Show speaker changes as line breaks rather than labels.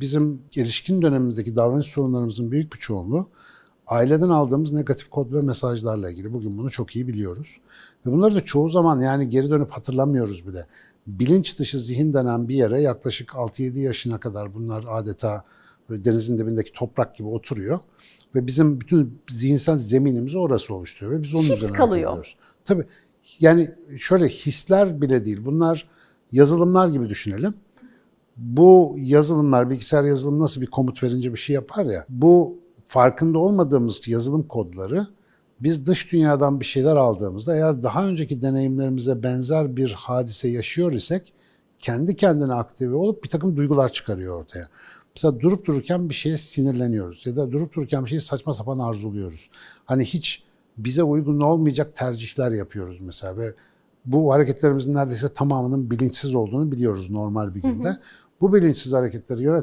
bizim erişkin dönemimizdeki davranış sorunlarımızın büyük bir çoğunluğu aileden aldığımız negatif kod ve mesajlarla ilgili. Bugün bunu çok iyi biliyoruz. Ve bunları da çoğu zaman yani geri dönüp hatırlamıyoruz bile. Bilinç dışı zihin denen bir yere yaklaşık 6-7 yaşına kadar bunlar adeta denizin dibindeki toprak gibi oturuyor. Ve bizim bütün zihinsel zeminimizi orası oluşturuyor ve biz onun
His
üzerine
kalıyor.
ediyoruz. Tabii yani şöyle hisler bile değil. Bunlar yazılımlar gibi düşünelim. Bu yazılımlar, bilgisayar yazılımı nasıl bir komut verince bir şey yapar ya. Bu farkında olmadığımız yazılım kodları biz dış dünyadan bir şeyler aldığımızda eğer daha önceki deneyimlerimize benzer bir hadise yaşıyor isek kendi kendine aktive olup bir takım duygular çıkarıyor ortaya. Mesela durup dururken bir şeye sinirleniyoruz ya da durup dururken bir şeyi saçma sapan arzuluyoruz. Hani hiç bize uygun olmayacak tercihler yapıyoruz mesela ve bu hareketlerimizin neredeyse tamamının bilinçsiz olduğunu biliyoruz normal bir günde. Bu bilinçsiz hareketleri yönet